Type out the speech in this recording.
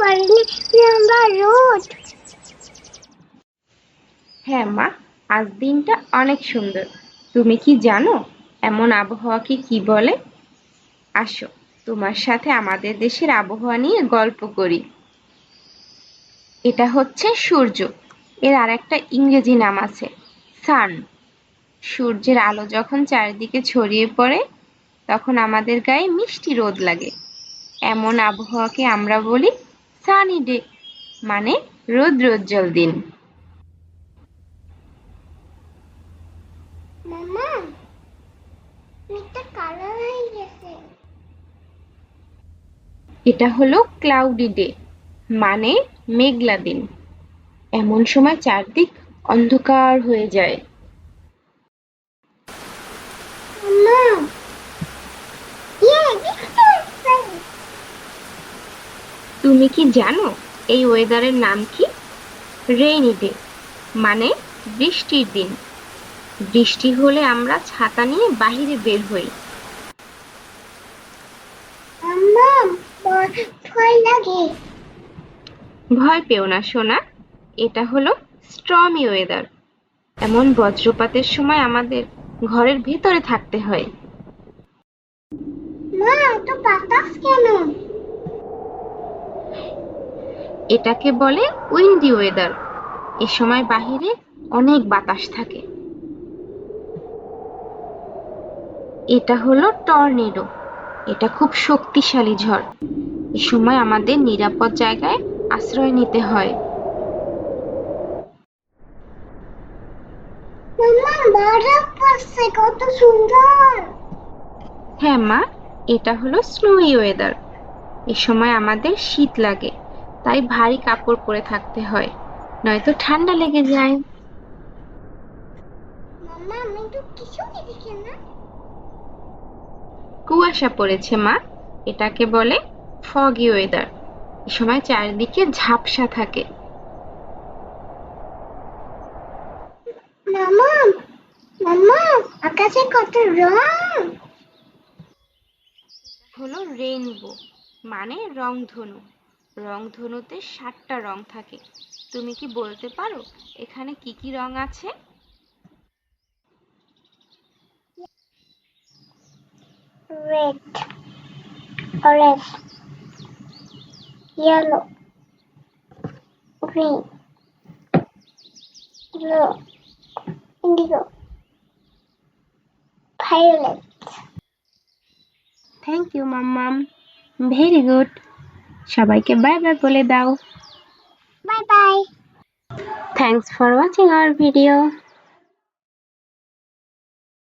লম্বা রোদ হ্যাঁ মা, আজ দিনটা অনেক সুন্দর। তুমি কি জানো, এমন আবহাওয়াকে কি বলে? আসো, তোমার সাথে আমাদের দেশের আবহাওয়া নিয়ে গল্প করি। এটা হচ্ছে সূর্য। এর আর একটা ইংরেজি নাম আছে সান সূর্যের আলো যখন চারিদিকে ছড়িয়ে পড়ে, তখন আমাদের গায়ে মিষ্টি রোদ লাগে। এমন আবহাওয়াকে আমরা বলি সানি ডে মানে রৌদ্রোজ্জ্বল দিন। মামা মেঘটা কালো হয়ে গেছে। এটা হলো ক্লাউডি ডে মানে মেঘলা দিন। এমন সময় চারদিক অন্ধকার হয়ে যায়। তুমি কি জানো এই ওয়েদারের নাম কি? রেইনি ডে মানে বৃষ্টির দিন। বৃষ্টি হলে আমরা ছাতা নিয়ে বাইরে বের হই। ভয় ভয় পেও না সোনা। এটা হলো স্ট্রমি ওয়েদার এমন বজ্রপাতের সময় আমাদের ঘরের ভেতরে থাকতে হয়। মা তো বাতাস কেন? এটাকে বলে উইন্ডি ওয়েদার। এ সময় বাহিরে অনেক বাতাস থাকে। এটা হলো টর্নেডো। এটা খুব শক্তিশালী ঝড়। এ সময় আমাদের নিরাপদ জায়গায় আশ্রয় নিতে হয়। কত সুন্দর! হ্যাঁ মা এটা হলো স্নোই ওয়েদার এ সময় আমাদের শীত লাগে। তাই ভারী কাপড় পরে থাকতে হয়। নয়তো ঠান্ডা লেগে যায়। কুয়াশা পড়েছে মা। এটাকে বলে ফগি ওয়েদার এ সময় চারিদিকে ঝাপসা থাকে। মামা মামা আকাশে কত রং। হলো রেইনবো মানে রংধনু। রংধনুতে সাতটা রং থাকে। তুমি কি বলতে পারো এখানে কি কি রং আছে? Red orange yellow green blue indigo violet. Thank you মাম্মাম ভেরি গুড সবাইকে বাই বাই বলে দাও। Bye bye. Thanks for watching our video